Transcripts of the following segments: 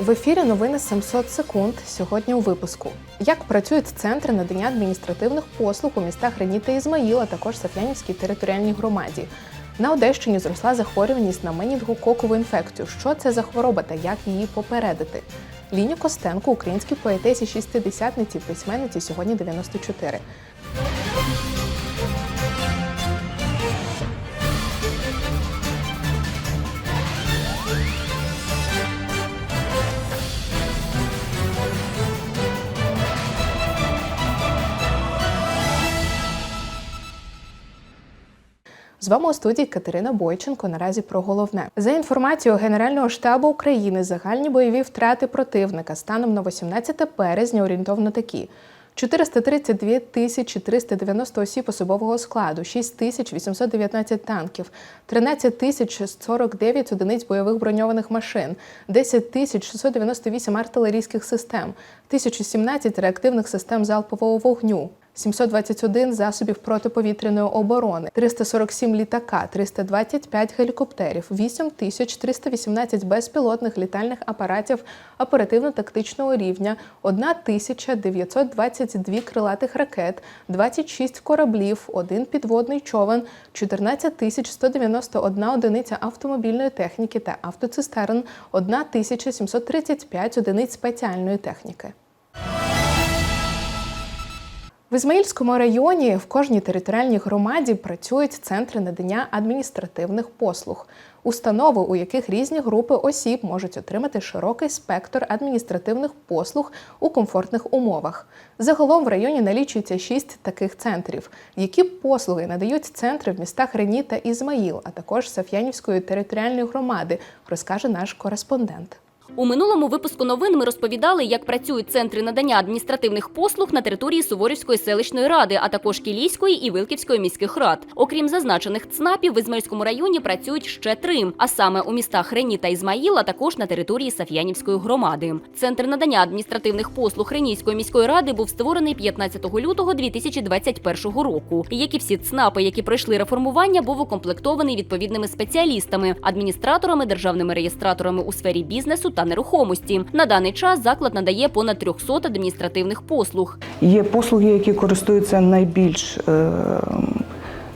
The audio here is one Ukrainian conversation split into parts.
В ефірі новини 700 секунд. Сьогодні у випуску. Як працюють центри надання адміністративних послуг у містах Рені та Ізмаїл, а також Саф'янівській територіальній громаді. На Одещині зросла захворюваність на менінгококову інфекцію. Що це за хвороба та як її попередити? Ліню Костенко, українській поетесі шістидесятниці, письменниці сьогодні 94. З вами у студії Катерина Бойченко. Наразі про головне за інформацією Генерального штабу України. Загальні бойові втрати противника станом на 18 березня орієнтовно такі. 432 тисячі 390 осіб особового складу, 6 тисяч 819 танків, 13 тисяч 49 одиниць бойових броньованих машин, 10 тисяч 698 артилерійських систем, 1017 реактивних систем залпового вогню, 721 засобів протиповітряної оборони, 347 літака, 325 гелікоптерів, 8318 безпілотних літальних апаратів оперативно-тактичного рівня, 1922 крилатих ракет, 26 кораблів, 1 підводний човен, 14191 одиниця автомобільної техніки та автоцистерн, 1735 одиниць спеціальної техніки. В Ізмаїльському районі в кожній територіальній громаді працюють центри надання адміністративних послуг, установи, у яких різні групи осіб можуть отримати широкий спектр адміністративних послуг у комфортних умовах. Загалом в районі налічується шість таких центрів. Які послуги надають центри в містах Рені та Ізмаїл, а також Саф'янівської територіальної громади, розкаже наш кореспондент. У минулому випуску новин ми розповідали, як працюють центри надання адміністративних послуг на території Суворівської селищної ради, а також Кілійської і Вилківської міських рад. Окрім зазначених ЦНАПів, в Ізмаїльському районі працюють ще три, а саме у містах Рені та Ізмаїл, а також на території Саф'янівської громади. Центр надання адміністративних послуг Ренійської міської ради був створений 15 лютого 2021 року. Як і всі ЦНАПи, які пройшли реформування, був укомплектований відповідними спеціалістами, адміністраторами, державними реєстраторами у сфері бізнесу та нерухомості. На даний час заклад надає понад 300 адміністративних послуг. Є послуги, які користуються найбільш е,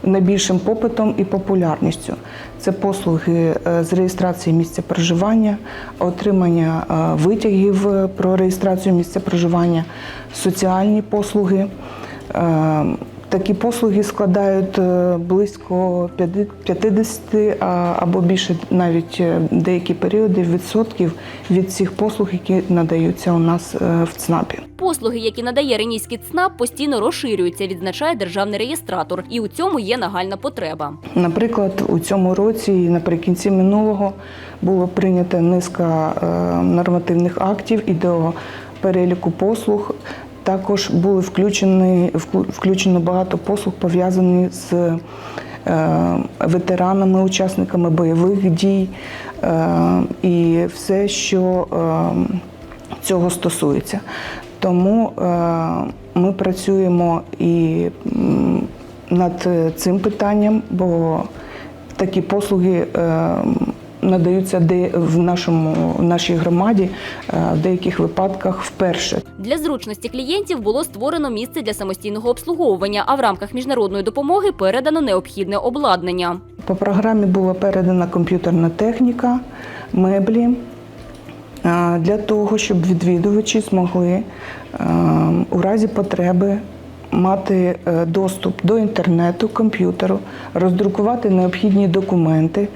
найбільшим попитом і популярністю. Це послуги е, з реєстрації місця проживання, отримання е, витягів про реєстрацію місця проживання, соціальні послуги. Такі послуги складають е, близько 50 а- або більше навіть е, деякі періоди відсотків від всіх послуг, які надаються у нас е, в ЦНАПі. Послуги, які надає Ренійський ЦНАП, постійно розширюються, відзначає державний реєстратор, і у цьому є нагальна потреба. Наприклад, у цьому році, і наприкінці минулого, було прийнято низка нормативних актів і до переліку послуг. Також були включені включено багато послуг пов'язані з е, ветеранами, учасниками бойових дій е, і все, що е, цього стосується. Тому ми працюємо і над цим питанням, бо такі послуги надаються де в нашому в нашій громаді е, в деяких випадках вперше. Для зручності клієнтів було створено місце для самостійного обслуговування, а в рамках міжнародної допомоги передано необхідне обладнання. По програмі була передана комп'ютерна техніка, меблі е, для того, щоб відвідувачі змогли е, у разі потреби мати е, доступ до інтернету, комп'ютеру, роздрукувати необхідні документи,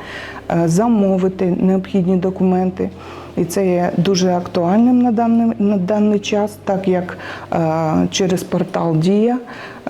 е, замовити необхідні документи. І це є дуже актуальним на даний, на даний час, так як е, через портал Дія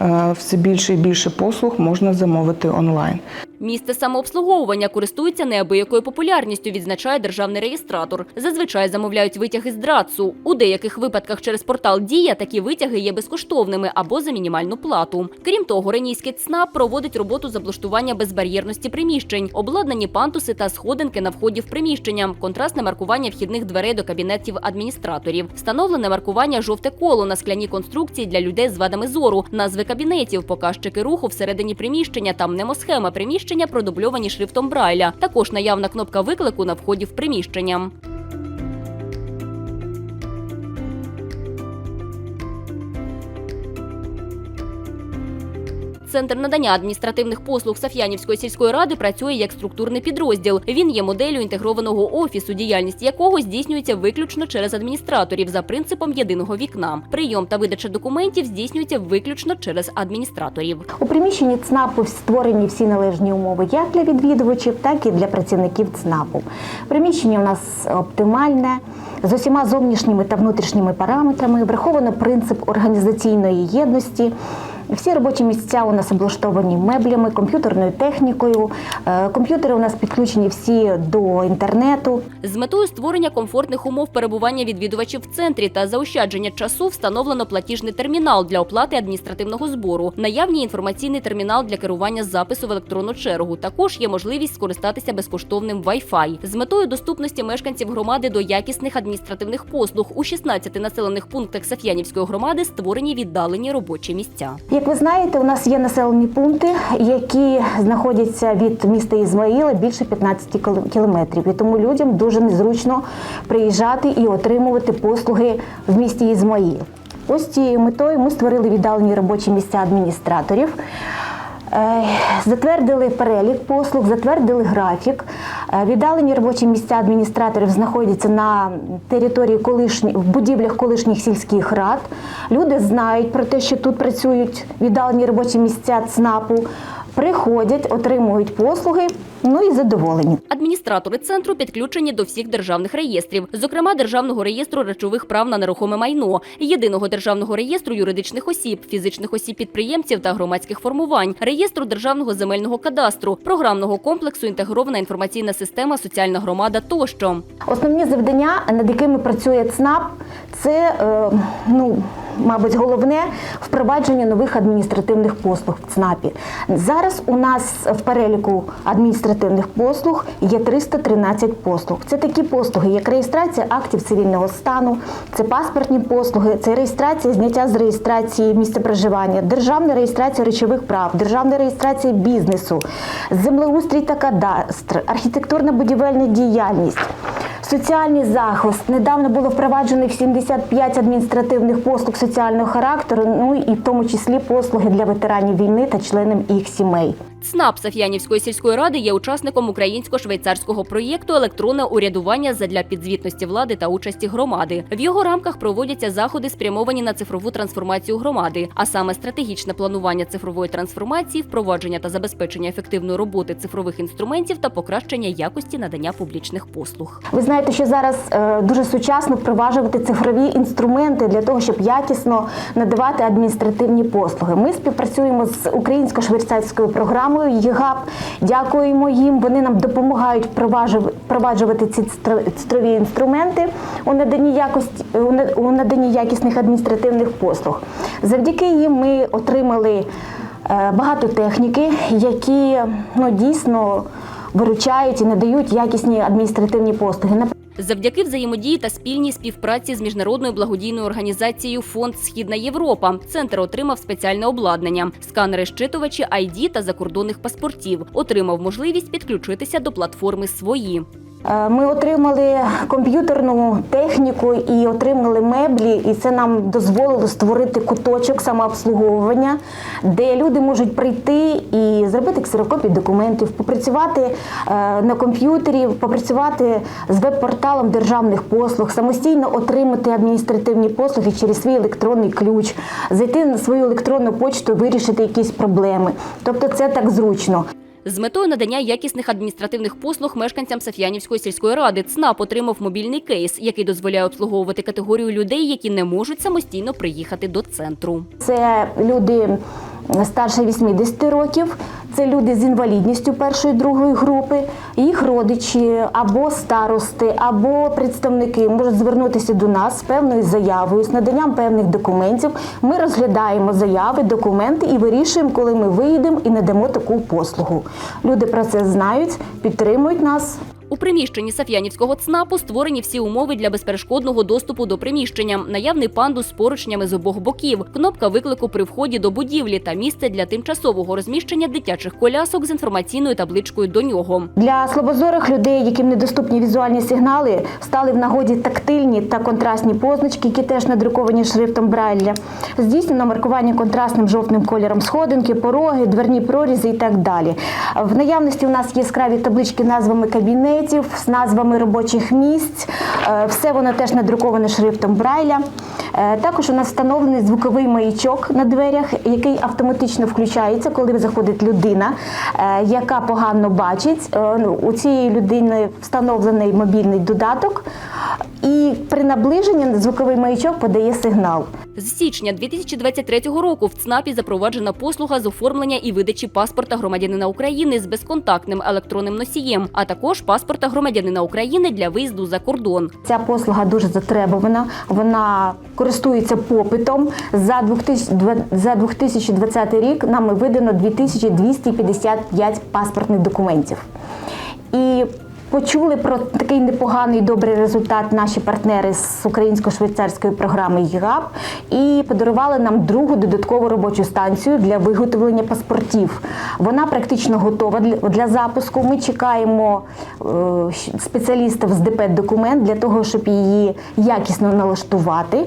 е, все більше і більше послуг можна замовити онлайн. Місце самообслуговування користується неабиякою популярністю, відзначає державний реєстратор. Зазвичай замовляють витяги з драцу. У деяких випадках через портал Дія такі витяги є безкоштовними або за мінімальну плату. Крім того, Ренійський ЦНАП проводить роботу з облаштування безбар'єрності приміщень, обладнані пантуси та сходинки на вході в приміщення, контрастне маркування вхідних дверей до кабінетів адміністраторів, встановлене маркування жовте коло на скляній конструкції для людей з вадами зору, назви кабінетів, показчики руху всередині приміщення та мнемосхема приміщення продубльовані шрифтом Брайля. Також наявна кнопка виклику на вході в приміщення. Центр надання адміністративних послуг Саф'янівської сільської ради працює як структурний підрозділ. Він є моделлю інтегрованого офісу, діяльність якого здійснюється виключно через адміністраторів за принципом єдиного вікна. Прийом та видача документів здійснюється виключно через адміністраторів. У приміщенні ЦНАПу створені всі належні умови як для відвідувачів, так і для працівників ЦНАПу. Приміщення у нас оптимальне. З усіма зовнішніми та внутрішніми параметрами враховано принцип організаційної єдності. Всі робочі місця у нас облаштовані меблями, комп'ютерною технікою. Е, Комп'ютери у нас підключені всі до інтернету. З метою створення комфортних умов перебування відвідувачів в центрі та заощадження часу встановлено платіжний термінал для оплати адміністративного збору. Наявні інформаційний термінал для керування запису в електронну чергу. Також є можливість скористатися безкоштовним Wi-Fi. З метою доступності мешканців громади до якісних адміністративних послуг у 16 населених пунктах Саф'янівської громади створені віддалені робочі місця. Як ви знаєте, у нас є населені пункти, які знаходяться від міста Ізмаїла більше 15 кіл- кілометрів. І тому людям дуже незручно приїжджати і отримувати послуги в місті Ізмаїл. Ось цією метою ми створили віддалені робочі місця адміністраторів. Е, Затвердили перелік послуг, затвердили графік. Е, Віддалені робочі місця адміністраторів знаходяться на території колишніх в будівлях колишніх сільських рад. Люди знають про те, що тут працюють віддалені робочі місця ЦНАПу, приходять, отримують послуги, ну і задоволені. Адміністратори центру підключені до всіх державних реєстрів, зокрема Державного реєстру речових прав на нерухоме майно, єдиного державного реєстру юридичних осіб, фізичних осіб підприємців та громадських формувань, реєстру державного земельного кадастру, програмного комплексу інтегрована інформаційна система Соціальна громада тощо. Основні завдання, над якими працює ЦНАП, це е, ну. Мабуть, головне впровадження нових адміністративних послуг в ЦНАПі. Зараз у нас в переліку адміністративних послуг є 313 послуг. Це такі послуги, як реєстрація актів цивільного стану, це паспортні послуги, це реєстрація зняття з реєстрації місця проживання, державна реєстрація речових прав, державна реєстрація бізнесу, землеустрій та кадастр, архітектурна будівельна діяльність. Соціальний захист недавно було впроваджено 75 адміністративних послуг соціального характеру, ну і в тому числі послуги для ветеранів війни та членів їх сімей. ЦНАП Саф'янівської сільської ради є учасником українсько-швейцарського проєкту Електронне урядування задля підзвітності влади та участі громади. В його рамках проводяться заходи, спрямовані на цифрову трансформацію громади, а саме стратегічне планування цифрової трансформації, впровадження та забезпечення ефективної роботи цифрових інструментів та покращення якості надання публічних послуг. Ви знаєте, що зараз е, дуже сучасно впроваджувати цифрові інструменти для того, щоб якісно надавати адміністративні послуги. Ми співпрацюємо з українсько-швейцарською програмою ЄГАП. Дякуємо їм. Вони нам допомагають впроваджув- впроваджувати ці цифрові інструменти у наданні якості у наданні якісних адміністративних послуг. Завдяки їм ми отримали е, багато техніки, які ну дійсно виручають і надають якісні адміністративні послуги. Завдяки взаємодії та спільній співпраці з міжнародною благодійною організацією Фонд Східна Європа центр отримав спеціальне обладнання, сканери щитувачі ID та закордонних паспортів. Отримав можливість підключитися до платформи свої. Е, Ми отримали комп'ютерну техніку і отримали меблі, і це нам дозволило створити куточок самообслуговування, де люди можуть прийти і зробити ксерокопії документів, попрацювати е, на комп'ютері, попрацювати з веб-порталом державних послуг, самостійно отримати адміністративні послуги через свій електронний ключ, зайти на свою електронну почту, вирішити якісь проблеми. Тобто це так зручно. З метою надання якісних адміністративних послуг мешканцям Саф'янівської сільської ради ЦНАП отримав мобільний кейс, який дозволяє обслуговувати категорію людей, які не можуть самостійно приїхати до центру. Це люди старше 80 років, це люди з інвалідністю першої другої групи, їх родичі або старости, або представники можуть звернутися до нас з певною заявою, з наданням певних документів. Ми розглядаємо заяви, документи і вирішуємо, коли ми виїдемо і надамо таку послугу. Люди про це знають, підтримують нас. У приміщенні Саф'янівського ЦНАПу створені всі умови для безперешкодного доступу до приміщення, наявний пандус з поручнями з обох боків, кнопка виклику при вході до будівлі та місце для тимчасового розміщення дитячих колясок з інформаційною табличкою до нього. Для слабозорих людей, яким недоступні візуальні сигнали, стали в нагоді тактильні та контрастні позначки, які теж надруковані шрифтом Брайля. Здійснено маркування контрастним жовтим кольором сходинки, пороги, дверні прорізи і так далі. В наявності у нас яскраві таблички назвами кабінетів, з назвами робочих місць. Е, Все воно теж надруковане шрифтом Брайля. Е, Також у нас встановлений звуковий маячок на дверях, який автоматично включається, коли заходить людина, е, яка погано бачить. Ну, У цієї людини встановлений мобільний додаток, і при наближенні звуковий маячок подає сигнал. З січня 2023 року в ЦНАПі запроваджена послуга з оформлення і видачі паспорта громадянина України з безконтактним електронним носієм, а також паспорта громадянина України для виїзду за кордон. Ця послуга дуже затребувана. Вона користується попитом. За 2000 за 2020 рік нами видано 2255 паспортних документів. І почули про такий непоганий добрий результат наші партнери з українсько-швейцарської програми ЄГАП і подарували нам другу додаткову робочу станцію для виготовлення паспортів. Вона практично готова для, запуску. Ми чекаємо е, спеціалістів з ДП документ для того, щоб її якісно налаштувати.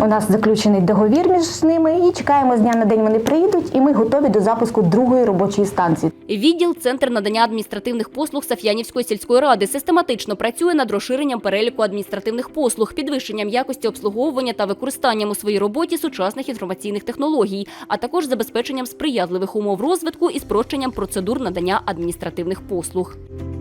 У нас заключений договір між ними і чекаємо з дня на день. Вони приїдуть, і ми готові до запуску другої робочої станції. Відділ Центр надання адміністративних послуг Саф'янівської сільської ради систематично працює над розширенням переліку адміністративних послуг, підвищенням якості обслуговування та використанням у своїй роботі сучасних інформаційних технологій, а також забезпеченням сприятливих умов розвитку і спрощенням процедур надання адміністративних послуг. –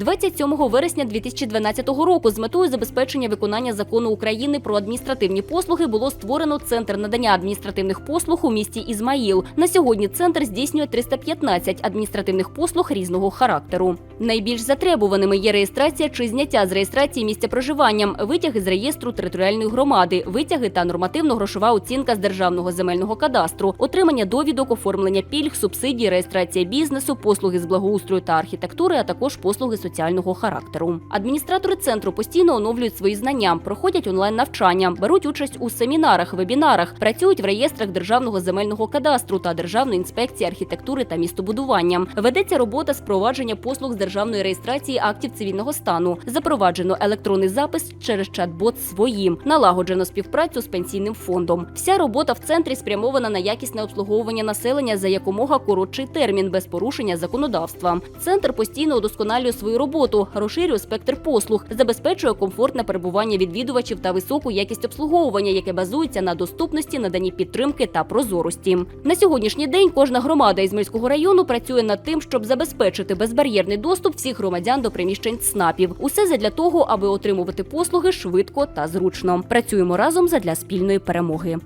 27 вересня 2012 року з метою забезпечення виконання закону України про адміністративні послуги було створено центр надання адміністративних послуг у місті Ізмаїл. На сьогодні центр здійснює 315 адміністративних послуг різного характеру. Найбільш затребуваними є реєстрація чи зняття з реєстрації місця проживання, витяги з реєстру територіальної громади, витяги та нормативно-грошова оцінка з державного земельного кадастру, отримання довідок, оформлення пільг, субсидій, реєстрація бізнесу, послуги з благоустрою та архітектури, а також послуги соціального характеру. Адміністратори центру постійно оновлюють свої знання, проходять онлайн навчання, беруть участь у семінарах, вебінарах, працюють в реєстрах державного земельного кадастру та державної інспекції архітектури та містобудування. Ведеться робота з провадження послуг з державної реєстрації актів цивільного стану. Запроваджено електронний запис через чат-бот своїм, налагоджено співпрацю з пенсійним фондом. Вся робота в центрі спрямована на якісне обслуговування населення за якомога коротший термін без порушення законодавства. Центр постійно удосконалює свою роботу, розширює спектр послуг, забезпечує комфортне перебування відвідувачів та високу якість обслуговування, яке базується на доступності, наданні підтримки та прозорості. На сьогоднішній день кожна громада Ізмельського району працює над тим, щоб забезпечити безбар'єрний доступ всіх громадян до приміщень ЦНАПів. Усе задля того, аби отримувати послуги швидко та зручно. Працюємо разом задля спільної перемоги.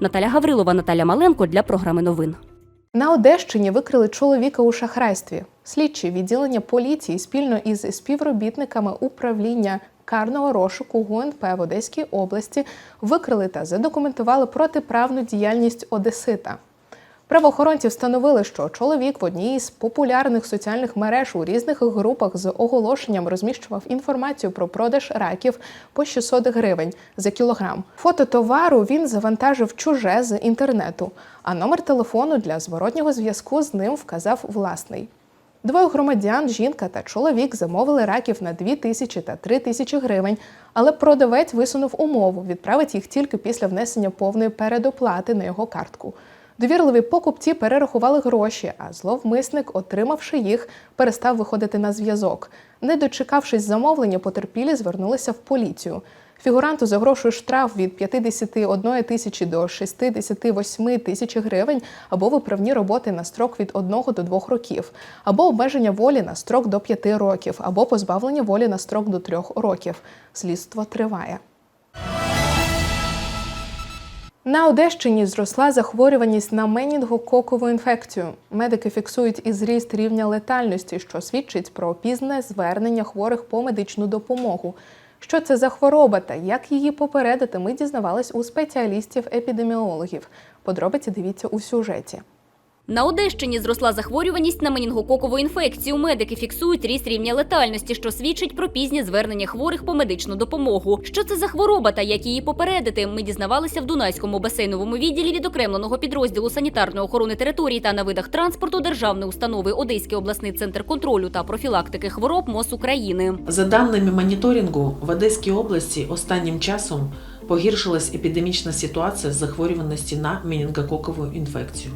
Наталя Гаврилова, Наталя Маленко для програми новин. На Одещині викрили чоловіка у шахрайстві. Слідчі відділення поліції спільно із співробітниками управління карного розшуку ГУНП в Одеській області викрили та задокументували протиправну діяльність Одесита. Правоохоронці встановили, що чоловік в одній із популярних соціальних мереж у різних групах з оголошенням розміщував інформацію про продаж раків по 600 гривень за кілограм. Фото товару він завантажив чуже з інтернету, а номер телефону для зворотнього зв'язку з ним вказав власний. Двоє громадян, жінка та чоловік замовили раків на 2 тисячі та 3 тисячі гривень, але продавець висунув умову відправить їх тільки після внесення повної передоплати на його картку. Довірливі покупці перерахували гроші, а зловмисник, отримавши їх, перестав виходити на зв'язок. Не дочекавшись замовлення, потерпілі звернулися в поліцію. Фігуранту загрошує штраф від 51 тисячі до 68 тисяч гривень або виправні роботи на строк від 1 до 2 років, або обмеження волі на строк до 5 років, або позбавлення волі на строк до 3 років. Слідство триває. На Одещині зросла захворюваність на менінгококову інфекцію. Медики фіксують і зріст рівня летальності, що свідчить про пізне звернення хворих по медичну допомогу. Що це за хвороба та як її попередити, ми дізнавались у спеціалістів-епідеміологів. Подробиці дивіться у сюжеті. На Одещині зросла захворюваність на менінгококову інфекцію. Медики фіксують ріст рівня летальності, що свідчить про пізнє звернення хворих по медичну допомогу. Що це за хвороба та як її попередити? Ми дізнавалися в Дунайському басейновому відділі відокремленого підрозділу санітарної охорони території та на видах транспорту державної установи Одеський обласний центр контролю та профілактики хвороб МОЗ України. За даними моніторингу, в Одеській області останнім часом погіршилась епідемічна ситуація з захворюваності на менінгококову інфекцію.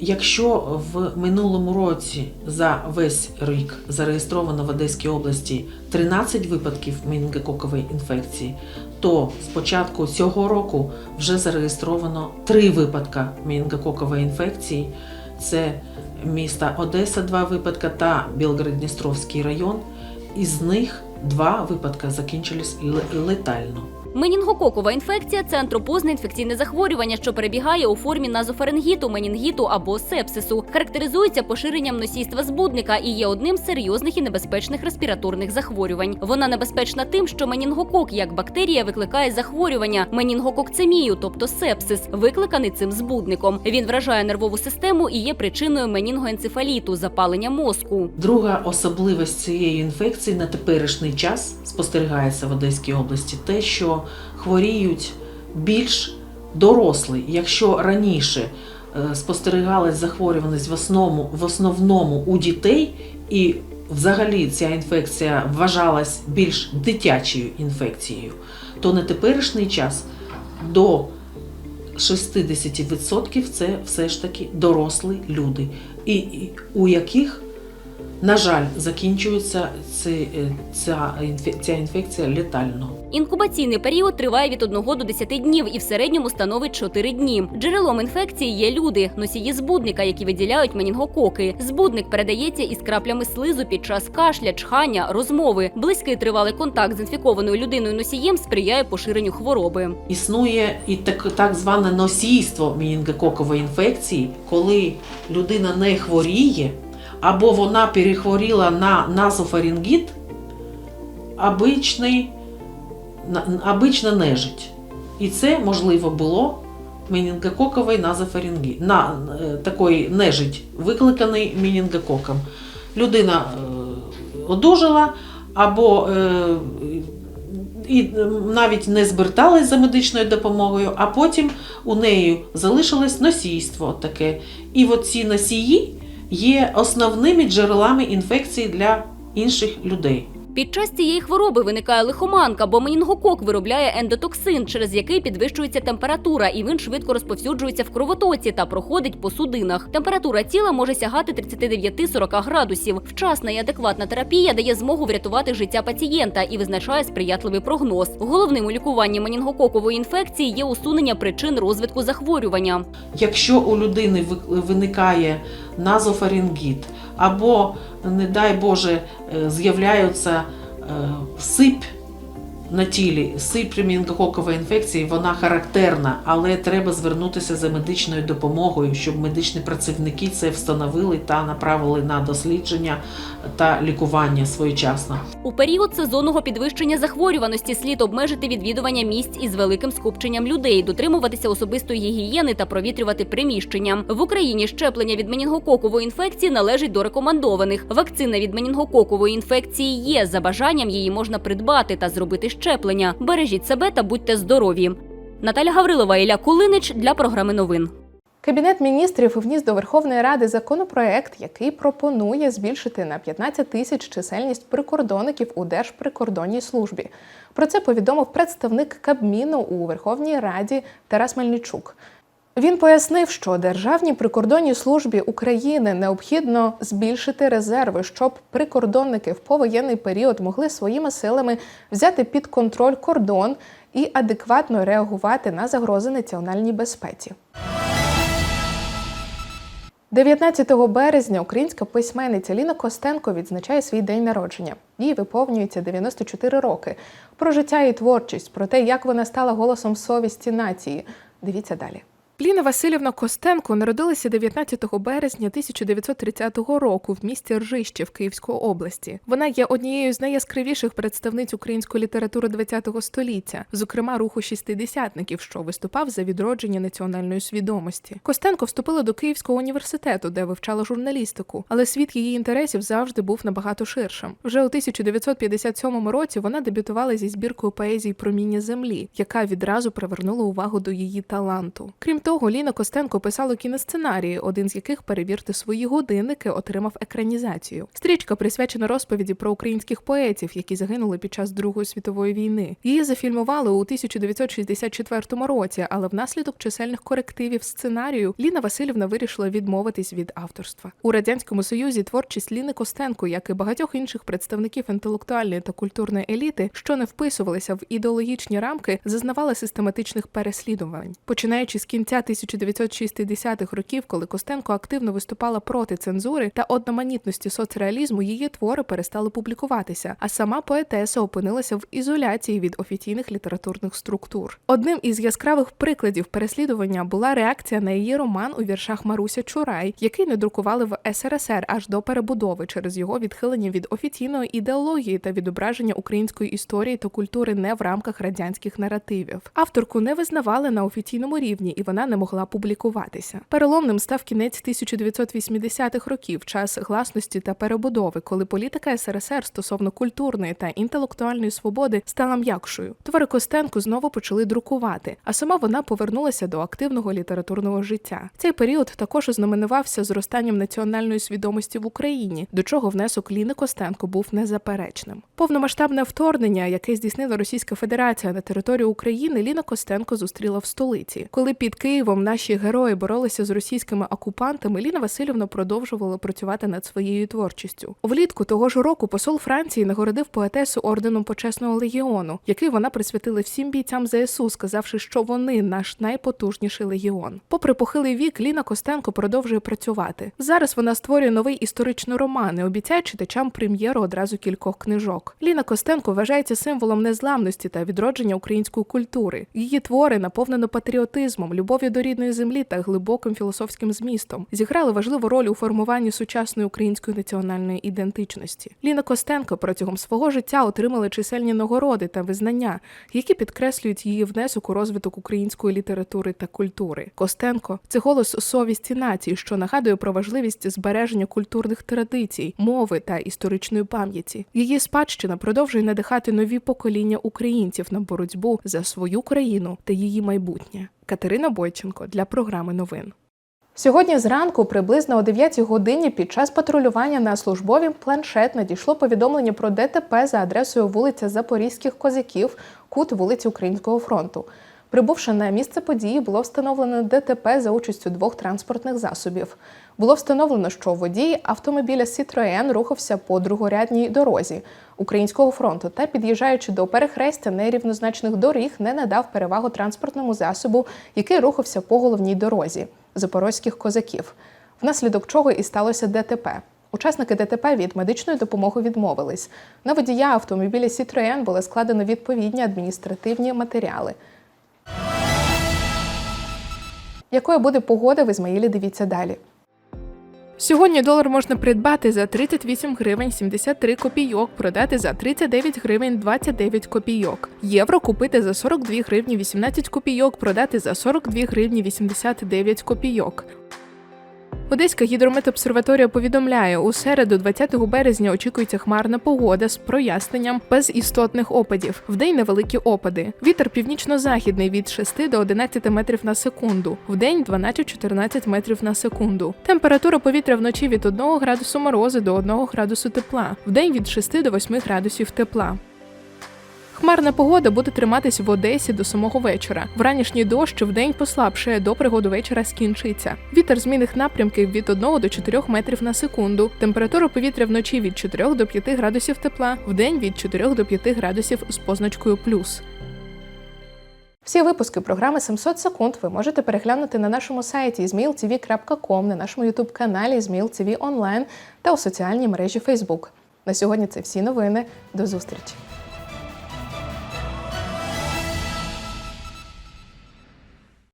Якщо в минулому році за весь рік зареєстровано в Одеській області 13 випадків менінгококової інфекції, то з початку цього року вже зареєстровано 3 випадка менінгококової інфекції. Це міста Одеса, 2 випадка та Білгород-Дністровський район. Із них два випадки закінчились летально. Менінгококова інфекція це антропозне інфекційне захворювання, що перебігає у формі назофарингіту, менінгіту або сепсису. Характеризується поширенням носійства збудника і є одним з серйозних і небезпечних респіраторних захворювань. Вона небезпечна тим, що менінгокок як бактерія викликає захворювання менінгококцемію, тобто сепсис, викликаний цим збудником. Він вражає нервову систему і є причиною менінгоенцефаліту, запалення мозку. Друга особливість цієї інфекції на теперішній час спостерігається в Одеській області те, що хворіють більш дорослі. Якщо раніше е, спостерігалась захворюваність в основному, в основному у дітей, і взагалі ця інфекція вважалась більш дитячою інфекцією, то на теперішній час до 60% це все ж таки дорослі люди, і, і у яких на жаль, закінчується е, ця, ця інфекція летально. Інкубаційний період триває від 1 до 10 днів і в середньому становить 4 дні. Джерелом інфекції є люди, носії збудника, які виділяють менінгококи. Збудник передається із краплями слизу під час кашля, чхання, розмови. Близький тривалий контакт з інфікованою людиною носієм сприяє поширенню хвороби. Існує і так, так зване носійство менінгококової інфекції, коли людина не хворіє, або вона перехворіла на назофарингіт, обичний, обична нежить. І це можливо було менінгококовий назофарингіт, на е, такий нежить, викликаний менінгококом. Людина е, одужала або е, і навіть не зверталась за медичною допомогою, а потім у неї залишилось носійство таке. І от ці носії є основними джерелами інфекції для інших людей. Під час цієї хвороби виникає лихоманка, бо менінгокок виробляє ендотоксин, через який підвищується температура, і він швидко розповсюджується в кровотоці та проходить по судинах. Температура тіла може сягати 39-40 градусів. Вчасна і адекватна терапія дає змогу врятувати життя пацієнта і визначає сприятливий прогноз. Головним у лікуванні менінгококової інфекції є усунення причин розвитку захворювання. Якщо у людини ви- виникає назофарингіт, або, не дай Боже, е, з'являються е, сип на тілі, сип при інфекції, вона характерна, але треба звернутися за медичною допомогою, щоб медичні працівники це встановили та направили на дослідження та лікування своєчасно. У період сезонного підвищення захворюваності слід обмежити відвідування місць із великим скупченням людей, дотримуватися особистої гігієни та провітрювати приміщення. В Україні щеплення від менінгококової інфекції належить до рекомендованих. Вакцина від менінгококової інфекції є. За бажанням її можна придбати та зробити щеплення. Бережіть себе та будьте здорові. Наталя Гаврилова, Ілля Кулинич для програми новин. Кабінет міністрів вніс до Верховної Ради законопроект, який пропонує збільшити на 15 тисяч чисельність прикордонників у Держприкордонній службі. Про це повідомив представник Кабміну у Верховній Раді Тарас Мельничук. Він пояснив, що Державній прикордонній службі України необхідно збільшити резерви, щоб прикордонники в повоєнний період могли своїми силами взяти під контроль кордон і адекватно реагувати на загрози національній безпеці. 19 березня українська письменниця Ліна Костенко відзначає свій день народження. Їй виповнюється 94 роки. Про життя і творчість, про те, як вона стала голосом совісті нації. Дивіться далі. Ліна Васильівна Костенко народилася 19 березня 1930 року в місті Ржище в Київської області. Вона є однією з найяскравіших представниць української літератури ХХ століття, зокрема руху шістидесятників, що виступав за відродження національної свідомості. Костенко вступила до Київського університету, де вивчала журналістику, але світ її інтересів завжди був набагато ширшим. Вже у 1957 році вона дебютувала зі збіркою поезії Проміння землі, яка відразу привернула увагу до її таланту. Крім того, Ліна Костенко писала кіносценарії, один з яких перевірте свої годинники отримав екранізацію. Стрічка присвячена розповіді про українських поетів, які загинули під час Другої світової війни. Її зафільмували у 1964 році, але внаслідок чисельних корективів сценарію Ліна Васильівна вирішила відмовитись від авторства. У радянському союзі творчість Ліни Костенко, як і багатьох інших представників інтелектуальної та культурної еліти, що не вписувалися в ідеологічні рамки, зазнавала систематичних переслідувань. Починаючи з кінця 1960-х років, коли Костенко активно виступала проти цензури та одноманітності соцреалізму, її твори перестали публікуватися, а сама поетеса опинилася в ізоляції від офіційних літературних структур. Одним із яскравих прикладів переслідування була реакція на її роман у віршах Маруся Чурай, який не друкували в СРСР аж до перебудови через його відхилення від офіційної ідеології та відображення української історії та культури не в рамках радянських наративів. Авторку не визнавали на офіційному рівні, і вона не могла публікуватися. Переломним став кінець 1980-х років, час гласності та перебудови, коли політика СРСР стосовно культурної та інтелектуальної свободи стала м'якшою. Твори Костенко знову почали друкувати, а сама вона повернулася до активного літературного життя. Цей період також ознаменувався зростанням національної свідомості в Україні, до чого внесок Ліни Костенко був незаперечним. Повномасштабне вторгнення, яке здійснила Російська Федерація на територію України, Ліна Костенко зустріла в столиці. Коли під Києвом наші герої боролися з російськими окупантами, Ліна Васильівна продовжувала працювати над своєю творчістю. Влітку того ж року посол Франції нагородив поетесу орденом почесного легіону, який вона присвятила всім бійцям ЗСУ, сказавши, що вони наш найпотужніший легіон. Попри похилий вік, Ліна Костенко продовжує працювати. Зараз вона створює новий історичний роман і обіцяє читачам прем'єру одразу кількох книжок. Ліна Костенко вважається символом незламності та відродження української культури. Її твори наповнено патріотизмом, любов'ю до рідної землі та глибоким філософським змістом. Зіграли важливу роль у формуванні сучасної української національної ідентичності. Ліна Костенко протягом свого життя отримала чисельні нагороди та визнання, які підкреслюють її внесок у розвиток української літератури та культури. Костенко це голос совісті нації, що нагадує про важливість збереження культурних традицій, мови та історичної пам'яті. Її спадщина продовжує надихати нові покоління українців на боротьбу за свою країну та її майбутнє. Катерина Бойченко для програми новин. Сьогодні зранку, приблизно о 9 годині, під час патрулювання на службовій планшет надійшло повідомлення про ДТП за адресою вулиця Запорізьких козаків, кут вулиці Українського фронту. Прибувши на місце події, було встановлено ДТП за участю двох транспортних засобів. Було встановлено, що водій автомобіля Citroën рухався по другорядній дорозі Українського фронту та, під'їжджаючи до перехрестя нерівнозначних доріг, не надав перевагу транспортному засобу, який рухався по головній дорозі запорозьких козаків, внаслідок чого і сталося ДТП. Учасники ДТП від медичної допомоги відмовились. На водія автомобіля Citroën були складено відповідні адміністративні матеріали. Якою буде погода в Ізмаїлі? Дивіться далі. Сьогодні долар можна придбати за 38 гривень 73 копійок, продати за 39 гривень 29 копійок. Євро купити за 42 гривні 18 копійок, продати за 42 гривні 89 копійок. Одеська гідрометобсерваторія повідомляє, у середу, 20 березня, очікується хмарна погода з проясненням без істотних опадів. Вдень невеликі опади. Вітер північно-західний від 6 до 11 метрів на секунду. Вдень 12-14 метрів на секунду. Температура повітря вночі від 1 градусу морозу до 1 градусу тепла. Вдень від 6 до 8 градусів тепла. Хмарна погода буде триматись в Одесі до самого вечора. Вранішній дощ вдень послабшає, до пригоду вечора скінчиться. Вітер змінних напрямків від 1 до 4 метрів на секунду. Температура повітря вночі від 4 до 5 градусів тепла, вдень від 4 до 5 градусів з позначкою плюс. Всі випуски програми 700 секунд ви можете переглянути на нашому сайті zmailtv.com, на нашому ютуб каналі ZmailTV Онлайн та у соціальній мережі Facebook. На сьогодні це всі новини. До зустрічі!